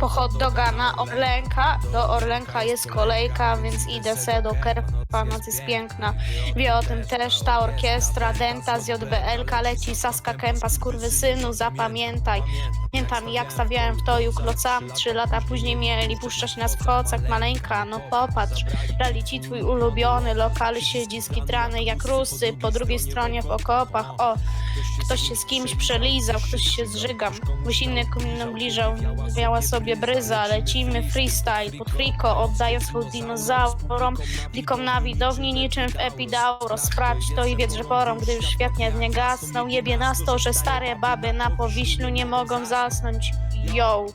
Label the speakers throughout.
Speaker 1: po hot doga na Orlenka. Do Orlenka jest kolejka, więc idę se do Kerpa, noc jest piękna. Wie o tym też ta orkiestra, Denta z JBL-ka leci, Saska Kępa, synu zapamiętaj. Pamiętam jak stawiałem w toju klocami, trzy lata później mieli puszczać nas w kocach, maleńka, no popatrz. Rali ci twój ulubiony lokal siedzi skitrany jak rusy, po drugiej stronie w okopach, o, ktoś się z kimś przelizał, ktoś się zżygam, byś inny kominą bliżał, miała sobie bryza, lecimy freestyle, pod friko, oddaję swój dinozaurom, blikom na widowni niczym w Epidauro, sprawdź to i wiedz, że porą, gdy już świetnie nie gasną, jebie nas to, że stare baby na powiślu nie mogą zasnąć, yo.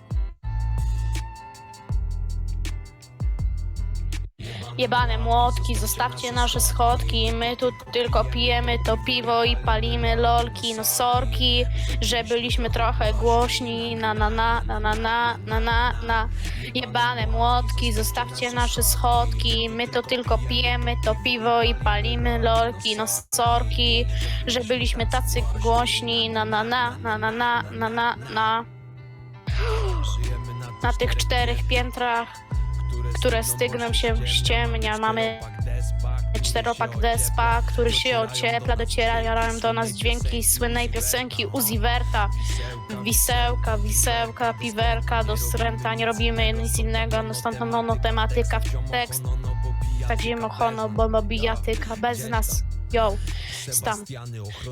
Speaker 1: Jebane młotki, zostawcie nasze schodki, my tu tylko pijemy to piwo i palimy lolki, no sorki, że byliśmy trochę głośni, na na na na na na na na na Jebane młotki, zostawcie nasze schodki, my to tylko pijemy to piwo i palimy lolki, no sorki, że byliśmy tacy głośni, na na na na na na na na na na tych czterech piętrach które stygną się ściemnia. Mamy czteropak despa, który się ociepla, docierają do nas dźwięki słynnej piosenki Uzi Verta. Wisełka, wisełka, piwerka, do sręta, nie robimy nic innego, stąd no, no w tekst. Tak zimno hono, bo bijatyka bez nas. Yo, stam.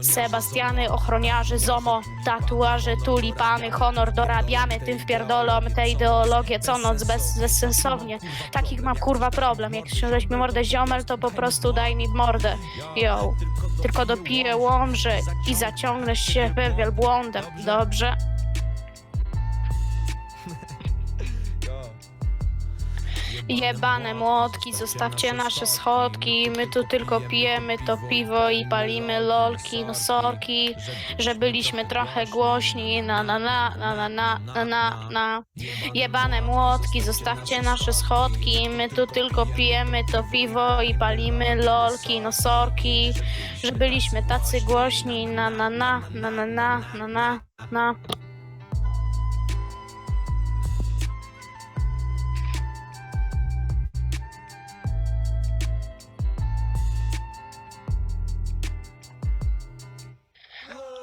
Speaker 1: Sebastiany, ochroniarze, zomo, tatuaże, tulipany, honor dorabiamy, tym wpierdolom te ideologie. Co noc bez, bezsensownie. Takich mam kurwa problem, jak ściągnąć mi mordę ziomel, to po prostu daj mi mordę. Yo, tylko dopiję łomże i zaciągnę się we wielbłądem, dobrze? Jebane młotki, zostawcie nasze schodki. My tu tylko pijemy to piwo i palimy lolki, no sorki, że byliśmy trochę głośni. Na na na na na na na na. Jebane młotki, zostawcie nasze schodki. My tu tylko pijemy to piwo i palimy lolki, no sorki, że byliśmy tacy głośni. Na na na na na na na na.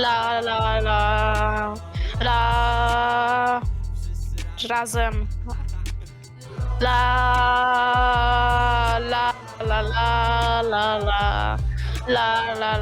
Speaker 1: La, la, la, la. Razem. La, la, la, la, la, la, la, la. la.